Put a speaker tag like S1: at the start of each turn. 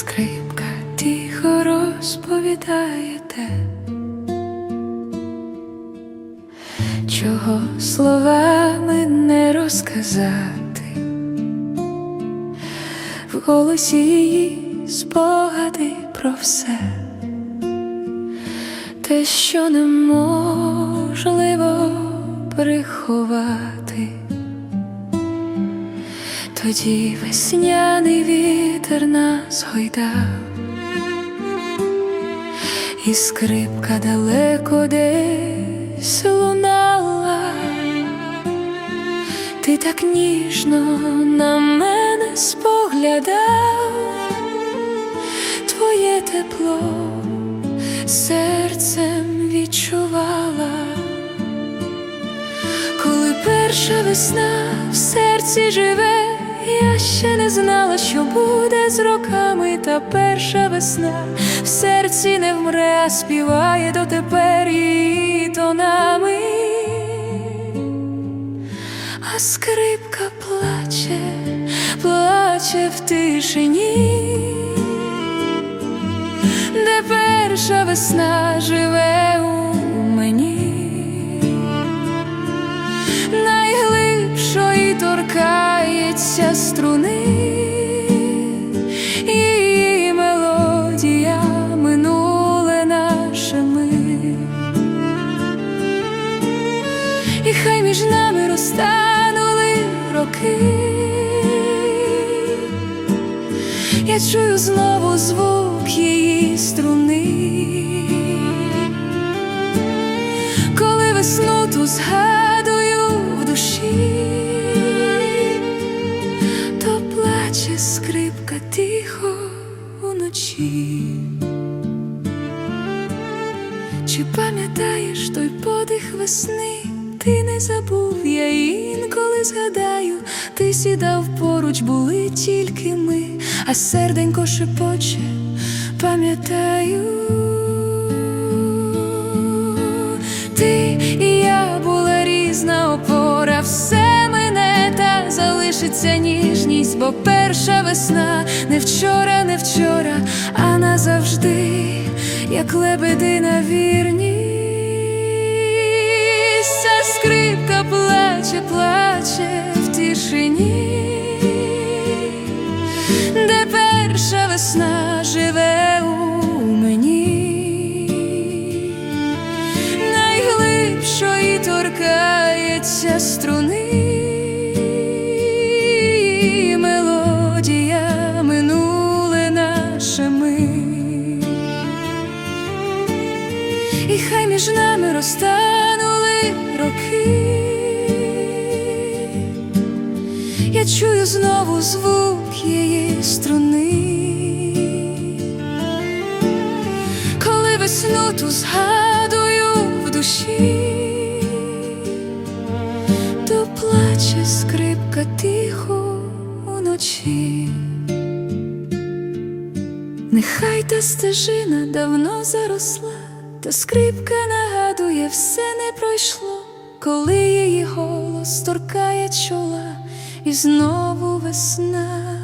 S1: скрипка тихо розповідає те, чого словами не розказати, в голосі її спогади про все, те, що неможливо приховати. Тоді весняний вітер нас гойдав, і скрипка далеко десь лунала, ти так ніжно на мене споглядав, твоє тепло серцем відчувала. Коли перша весна в серці живе, я ще не знала, що буде з роками, та перша весна в серці не вмре, а співає дотепер її тонами, а скрипка плаче, плаче в тишині, де перша весна живе у торкається струни, її мелодія минуле наше ми. І хай між нами розтанули роки. Я чую знову звук її струни коли весну ту згадую уночі. Чи пам'ятаєш той подих весни? Ти не забув, я інколи згадаю, ти сідав поруч, були тільки ми, а серденько шепоче, пам'ятаю. Та залишиться ніжність, бо перша весна не вчора, не вчора, а назавжди, як лебедина вірність. Ця скрипка плаче, плаче в тишині, де перша весна живе у мені? Найглибшої торкається струни, І хай між нами розтанули роки. Я чую знову звук її струни коли весну ту згадую в душі, то плаче скрипка тихо уночі. Нехай та стежина давно заросла, та скрипка нагадує, все не пройшло, коли її голос торкає чола, і знову весна.